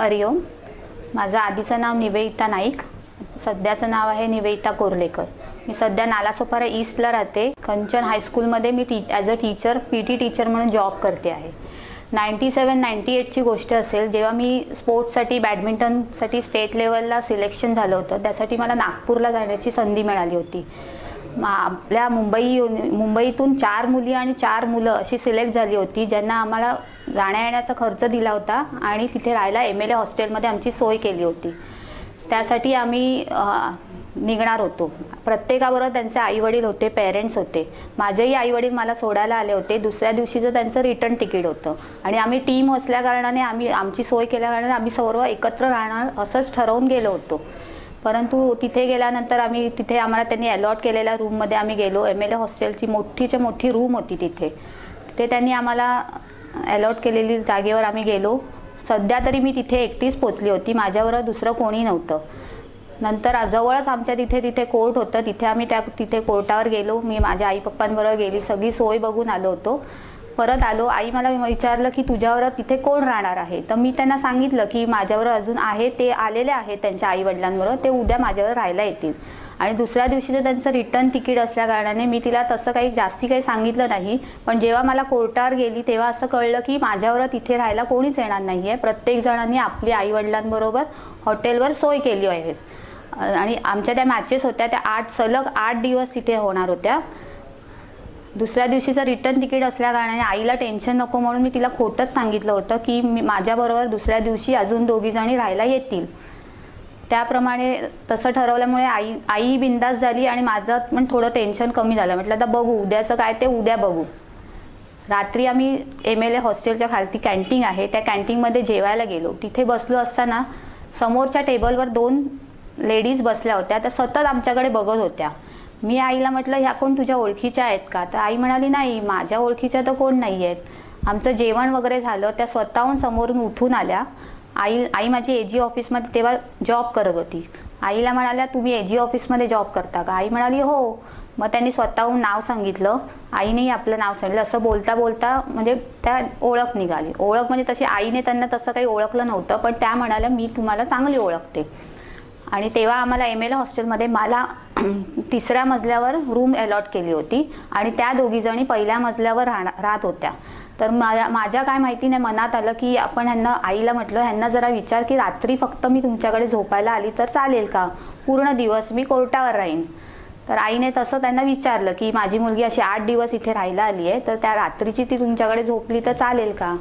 हरिओम माझं आधीचं नाव निवेदिता नाईक. सध्याचं नाव आहे निवेदिता कोर्लेकर. मी सध्या नालासोपारा ईस्टला राहते. कंचन हायस्कूलमध्ये मी T as a teacher P T teacher म्हणून जॉब करते आहे. नाईंटी सेवन नाईंटी एटची गोष्ट असेल जेव्हा मी स्पोर्ट्ससाठी बॅडमिंटनसाठी स्टेट लेवलला सिलेक्शन झालं होतं त्यासाठी मला नागपूरला जाण्याची संधी मिळाली होती. मा आपल्या मुंबई मुंबईतून चार मुली आणि चार मुलं अशी सिलेक्ट झाली होती ज्यांना आम्हाला जाण्या येण्याचा खर्च दिला होता आणि तिथे राहायला एम एल ए हॉस्टेलमध्ये आमची सोय केली होती. त्यासाठी आम्ही निघणार होतो. प्रत्येकाबरोबर त्यांचे आईवडील होते पेरेंट्स होते. माझेही आईवडील मला सोडायला आले होते. दुसऱ्या दिवशीचं त्यांचं रिटर्न तिकीट होतं. आणि आम्ही टीम असल्याकारणाने आम्ही आमची सोय केल्याकारणाने आम्ही सर्व एकत्र राहणार असंच ठरवून गेलो होतो. परंतु तिथे गेल्यानंतर आम्ही तिथे आम्हाला त्यांनी अलॉट केलेल्या रूममध्ये आम्ही गेलो. एम एल ए हॉस्टेलची मोठीच्या मोठी रूम होती तिथे. तिथे त्यांनी आम्हाला अलॉट केलेली जागेवर आम्ही गेलो. सध्या तरी मी तिथे एकटीच पोचली होती. माझ्याबरोबर दुसरं कोणी नव्हतं. नंतर जवळच आमच्या तिथे तिथे कोर्ट होतं. तिथे आम्ही त्या तिथे कोर्टावर गेलो. मी माझ्या आई पप्पांबरोबर गेली. सगळी सोय बघून आलो होतो. परत आलो. आई मला विचारलं की तुझ्यावर तिथे कोण राहणार आहे? तर मी त्यांना सांगितलं की माझ्यावर अजून आहे ते आलेले आहेत त्यांच्या आईवडिलांबरोबर. ते उद्या माझ्यावर राहायला येतील. आणि दुसऱ्या दिवशीचं त्यांचं रिटर्न तिकीट असल्याकारणाने मी तिला तसं काही जास्ती काही सांगितलं नाही. पण जेव्हा मला कोर्टावर गेली तेव्हा असं कळलं की माझ्यावर तिथे राहायला कोणीच येणार नाही आहे प्रत्येक जणांनी आपली आईवडिलांबरोबर हॉटेलवर सोय केली आहे. आणि आमच्या त्या मॅचेस होत्या त्या आठ सलग आठ दिवस तिथे होणार होत्या. दुसऱ्या दिवशीचं रिटर्न तिकीट असल्याकारणाने आईला टेन्शन नको म्हणून मी तिला खोटंच सांगितलं होतं की मी माझ्याबरोबर दुसऱ्या दिवशी अजून दोघी जणी राहायला येतील. त्याप्रमाणे तसं ठरवल्यामुळे आई आई बिंदास झाली आणि माझं पण थोडं टेन्शन कमी झालं. म्हटलं आता बघू उद्याचं काय ते उद्या बघू. रात्री आम्ही एम एल ए हॉस्टेलच्या खालती कॅन्टीन आहे. त्या कॅन्टीनमध्ये जेवायला गेलो. तिथे बसलो असताना समोरच्या टेबलवर दोन लेडीज बसल्या होत्या. त्या सतत आमच्याकडे बघत होत्या. मी आईला म्हटलं ह्या कोण तुझ्या ओळखीच्या आहेत का? तर आई म्हणाली नाही माझ्या ओळखीच्या तर कोण नाही आहेत आमचं जेवण वगैरे झालं. त्या स्वतःहून समोरून उठून आल्या. आई आई माझी ए जी ऑफिसमध्ये तेव्हा जॉब करत होती. आईला म्हणाल्या तुम्ही ए जी ऑफिसमध्ये जॉब करता का? आई म्हणाली हो. मग त्यांनी स्वतःहून नाव सांगितलं. आईनेही आपलं नाव सांगितलं. असं बोलता बोलता म्हणजे त्या ओळख निघाली. ओळख म्हणजे तशी आईने त्यांना तसं काही ओळखलं नव्हतं पण त्या म्हणाल्या मी तुम्हाला चांगली ओळखते. आणि तेव्हा आम्हाला एम एल हॉस्टेलमध्ये मला तिसऱ्या मजल्यावर रूम अलॉट केली होती. आणि त्या दोघीजणी पहिल्या मजल्यावर राहणार राहत होत्या. तर माझ्या माझ्या काय माहिती नाही मनात आलं की आपण ह्यांना आईला म्हटलं ह्यांना जरा विचार की रात्री फक्त मी तुमच्याकडे झोपायला आली तर चालेल का? पूर्ण दिवस मी कोर्टावर राहीन. तर आईने तसं त्यांना विचारलं की माझी मुलगी अशी आठ दिवस इथे राहायला आली आहे तर त्या रात्रीची ती तुमच्याकडे झोपली तर चालेल का?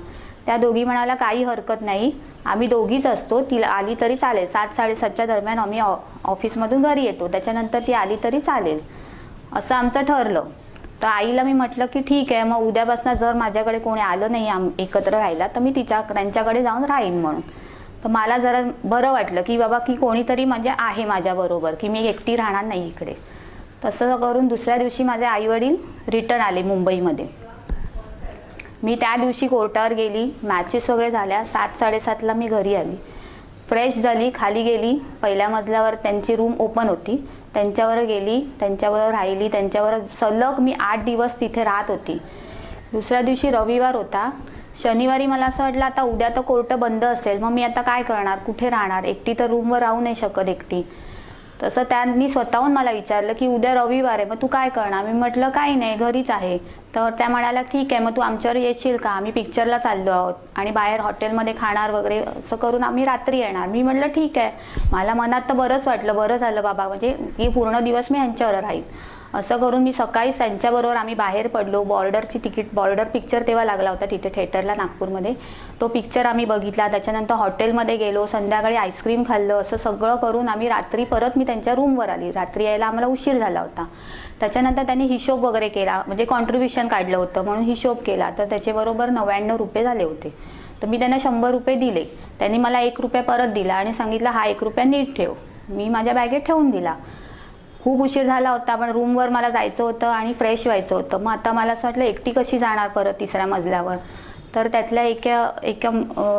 त्या दोघी म्हणाला काही हरकत नाही. आम्ही दोघीच असतो. तिला आली तरी चालेल. सात साडेसातच्या दरम्यान आम्ही ऑ ऑफिसमधून घरी येतो. त्याच्यानंतर ती आली तरी चालेल. असं आमचं ठरलं. तर आईला मी म्हटलं की ठीक आहे मग उद्यापासून जर माझ्याकडे कोणी आलं नाही आम एकत्र राहायला तर मी तिच्या त्यांच्याकडे जाऊन राहीन म्हणून. तर मला जरा बरं वाटलं की बाबा की कोणीतरी म्हणजे आहे माझ्याबरोबर की मी एकटी राहणार नाही इकडे. तसं करून दुसऱ्या दिवशी माझे आईवडील रिटर्न आले मुंबईमध्ये. मी त्या दिवशी कोर्टावर गेली मॅचेस वगैरे झाल्या सात साडेसातला मी घरी आली. फ्रेश झाली खाली गेली. पहिल्या मजल्यावर त्यांची रूम ओपन होती. त्यांच्यावर गेली त्यांच्यावर राहिली. त्यांच्यावर सलग मी आठ दिवस तिथे राहत होती. दुसऱ्या दिवशी रविवार होता. शनिवारी मला असं वाटलं आता उद्या तर कोर्ट बंद असेल. मग मी आता काय करणार? कुठे राहणार? एकटी तर रूमवर राहू नाही शकत एकटी. तसं त्यांनी स्वतःहून मला विचारलं की उद्या रविवार आहे मग तू काय करणार? मी म्हटलं काही नाही घरीच आहे. तर त्या म्हणाल्या ठीक आहे मग तू आमच्यावर येशील का? आम्ही पिक्चरला चाललो आहोत आणि बाहेर हॉटेलमध्ये खाणार वगैरे असं करून आम्ही रात्री येणार. मी म्हटलं ठीक आहे. मला मनात तर बरंच वाटलं बरं झालं बाबा म्हणजे की पूर्ण दिवस मी ह्यांच्यावर राहील. असं करून मी सकाळीच त्यांच्याबरोबर आम्ही बाहेर पडलो. बॉर्डरची तिकीट बॉर्डर पिक्चर तेव्हा लागला होता तिथे थिएटरला नागपूरमध्ये. तो पिक्चर आम्ही बघितला. त्याच्यानंतर हॉटेलमध्ये गेलो. संध्याकाळी आईस्क्रीम खाल्लं. असं सगळं करून आम्ही रात्री परत मी त्यांच्या रूमवर आली. रात्री यायला आम्हाला उशीर झाला होता. त्याच्यानंतर त्यांनी हिशोब वगैरे केला. म्हणजे कॉन्ट्रीब्युशन काढलं होतं म्हणून हिशोब केला. तर त्याच्याबरोबर नव्याण्णव रुपये झाले होते. तर मी त्यांना शंभर रुपये दिले. त्यांनी मला एक रुपया परत दिला आणि सांगितलं हा एक रुपया नीट ठेव. मी माझ्या बॅगेत ठेवून दिला. खूप उशीर झाला होता पण रूमवर मला जायचं होतं आणि फ्रेश व्हायचं होतं. मग आता मला असं वाटलं एकटी कशी जाणार परत तिसऱ्या मजल्यावर? तर त्यातल्या एका एका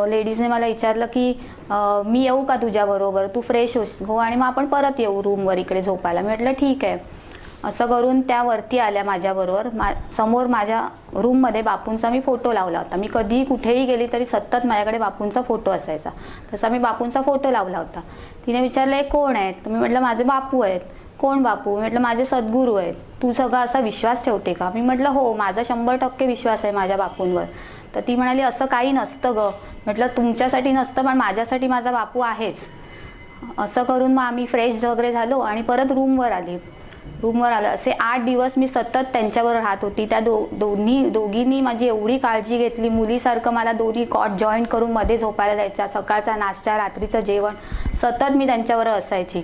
लेडीजने मला विचारलं की मी येऊ का तुझ्याबरोबर तू फ्रेश होस हो आणि मग आपण परत येऊ रूमवर इकडे झोपायला. मी म्हटलं ठीक आहे. असं करून त्या वरती आल्या माझ्याबरोबर मा समोर माझ्या रूममध्ये बापूंचा मी फोटो लावला होता. मी कधीही कुठेही गेली तरी सतत माझ्याकडे बापूंचा फोटो असायचा. तसा मी बापूंचा फोटो लावला होता. तिने विचारलं "हे कोण आहेत? मी म्हटलं माझे बापू आहेत. कोण बापू? म्हटलं माझे सद्गुरू आहेत. तू सगळा असा विश्वास ठेवते का? मी म्हटलं हो माझा शंभर टक्के विश्वास आहे माझ्या बापूंवर. तर ती म्हणाली असं काही नसतं ग. म्हटलं तुमच्यासाठी नसतं पण माझ्यासाठी माझा बापू आहेच. असं करून मग आम्ही फ्रेश वगैरे झालो आणि परत रूमवर आली. रूमवर आलं. असे आठ दिवस मी सतत त्यांच्यावर राहत होती. त्या दो दोन्ही दोघींनी माझी एवढी काळजी घेतली. मुलीसारखं मला दोन्ही कॉट जॉईंट करून मध्ये झोपायला द्यायचा सकाळचा नाश्ता रात्रीचं जेवण. सतत मी त्यांच्यावर असायची.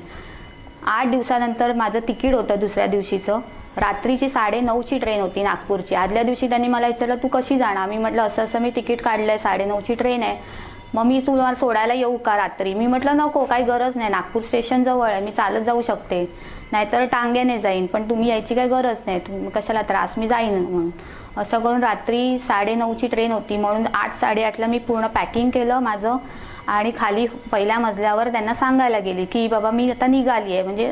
आठ दिवसानंतर माझं तिकीट होतं दुसऱ्या दिवशीचं. रात्रीची साडेनऊची ट्रेन होती नागपूरची. आदल्या दिवशी त्यांनी मला विचारलं तू कशी जाणार? मी म्हटलं असं असं मी तिकीट काढलं आहे साडेनऊची ट्रेन आहे. मग मी तुला सोडायला येऊ का रात्री? मी म्हटलं नको काही गरज नाही. नागपूर स्टेशन जवळ आहे. मी चालत जाऊ शकते. नाहीतर टांग्याने जाईन. पण तुम्ही यायची काही गरज नाही. तुम्ही कशाला त्रास? मी जाईन म्हणून. असं करून रात्री साडेनऊची ट्रेन होती. म्हणून आठ साडेआठला मी पूर्ण पॅकिंग केलं. माझं आणि खाली पहिल्या मजल्यावर त्यांना सांगायला गेली की बाबा मी आता निघाली आहे म्हणजे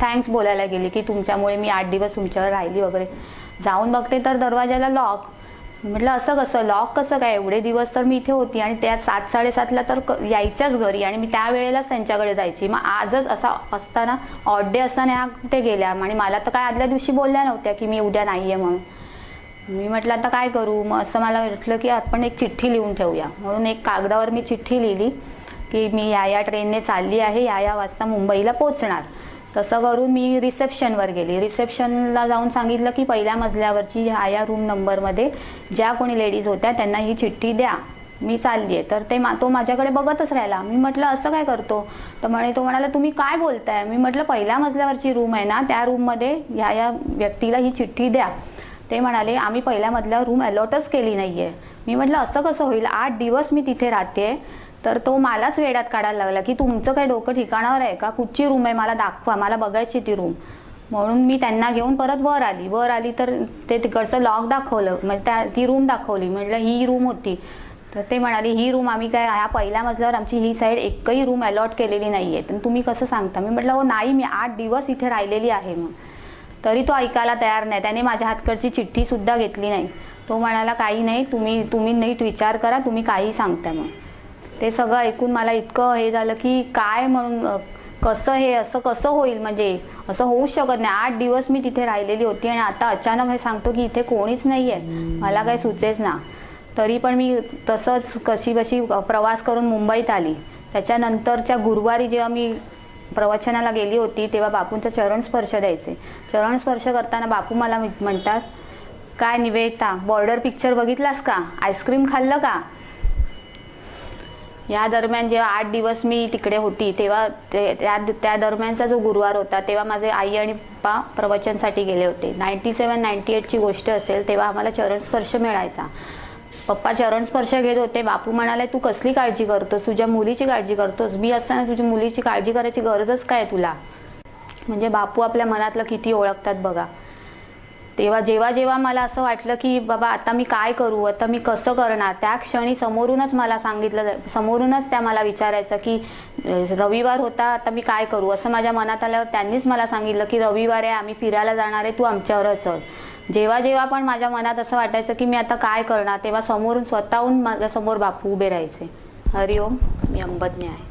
थँक्स बोलायला गेली की तुमच्यामुळे मी आठ दिवस तुमच्यावर राहिली वगैरे. जाऊन बघते तर दरवाजाला लॉक. म्हटलं असं कसं? लॉक कसं काय? एवढे दिवस तर मी इथे होती आणि त्या सात साडेसातला तर क यायच्याच घरी आणि मी त्यावेळेलाच त्यांच्याकडे जायची. मग आजच असा असताना ऑड डे असताना ह्या कुठे गेल्या? आणि मला तर काय आदल्या दिवशी बोलल्या नव्हत्या की मी उद्या नाही आहे म्हणून. मी म्हटलं आता काय करू? मग असं मला वाटलं की आपण एक चिठ्ठी लिहून ठेवूया. म्हणून एक कागदावर मी चिठ्ठी लिहिली की मी या या ट्रेनने चालली आहे या या वाजता मुंबईला पोचणार तसं करून मी रिसेप्शनवर गेली. रिसेप्शनला जाऊन सांगितलं की पहिल्या मजल्यावरची ह्या या रूम नंबरमध्ये ज्या कोणी लेडीज होत्या त्यांना ही चिठ्ठी द्या. मी चालली आहे. तर ते मा तो माझ्याकडे बघतच राहिला. मी म्हटलं असं काय करतो? तर म्हणे तो म्हणाला तुम्ही काय बोलताय? मी म्हटलं पहिल्या मजल्यावरची रूम आहे ना त्या रूममध्ये ह्या या व्यक्तीला ही चिठ्ठी द्या. ते म्हणाले आम्ही पहिल्या मधल्या रूम अलॉटच केली नाही आहे मी म्हटलं असं कसं होईल? आठ दिवस मी तिथे राहते. तर तो मलाच वेड्यात काढायला लागला की तुमचं काय डोकं ठिकाणावर आहे का? कुठची रूम आहे? मला दाखवा. मला बघायची ती रूम म्हणून मी त्यांना घेऊन परत वर आली. वर आली तर ते तिकडचं लॉक दाखवलं. म्हणजे त्या ती रूम दाखवली. म्हटलं ही रूम होती. तर ते म्हणाले ही रूम आम्ही काय ह्या पहिल्या मजल्यावर आमची ही साईड एकही रूम अलॉट केलेली नाही आहे तर तुम्ही कसं सांगता? मी म्हटलं हो नाही. मी आठ दिवस इथे राहिलेली आहे. मग तरी तो ऐकायला तयार नाही. त्याने माझ्या हातकडची चिठ्ठीसुद्धा घेतली नाही. तो म्हणाला काही नाही तुम्ही तुम्ही नीट विचार करा तुम्ही काही सांगता मग. ते सगळं ऐकून मला इतकं हे झालं की काय म्हणून कसं हे असं कसं होईल म्हणजे? असं होऊच शकत नाही. आठ दिवस मी तिथे राहिलेली होती आणि आता अचानक हे सांगतो की इथे कोणीच नाही आहे मला काही सुचेच ना. तरी पण मी तसंच कशी बशी प्रवास करून मुंबईत आली. त्याच्यानंतरच्या गुरुवारी जेव्हा मी प्रवचनाला गेली होती तेव्हा बापूंचा चरण स्पर्श द्यायचे. चरण स्पर्श करताना बापू मला म्हणतात काय निवेदिता बॉर्डर पिक्चर बघितलास का? आईस्क्रीम खाल्लं का? या दरम्यान जेव्हा आठ दिवस मी तिकडे होती तेव्हा ते त्या त्या दरम्यानचा जो गुरुवार होता तेव्हा माझे आई आणि पप्पा प्रवचनसाठी गेले होते. नाईन्टी सेवन नाईन्टी एटची गोष्ट असेल तेव्हा आम्हाला चरणस्पर्श मिळायचा. पप्पा चरणस्पर्श घेत होते. बापू म्हणाले तू कसली काळजी करतोस? तुझ्या मुलीची काळजी करतोस? मी असताना तुझ्या मुलीची काळजी करायची गरजच काय तुला? म्हणजे बापू आपल्या मनातलं किती ओळखतात बघा. तेव्हा जेव्हा जेव्हा मला असं वाटलं की बाबा आता मी काय करू? आता मी कसं करणार? त्या क्षणी समोरूनच मला सांगितलं समोरूनच त्या मला विचारायचं की रविवार होता आता मी काय करू? असं माझ्या मनात आल्यावर त्यांनीच मला सांगितलं की रविवार आहे आम्ही फिरायला जाणार आहे तू आमच्यावरच चल जेव्हा जेव्हा पण माझ्या मनात असं वाटायचं की मी आता काय करणार तेव्हा समोरून स्वतःहून माझ्यासमोर बापू उभे राहायचे. हरिओम मी अंबज्ञ आहे.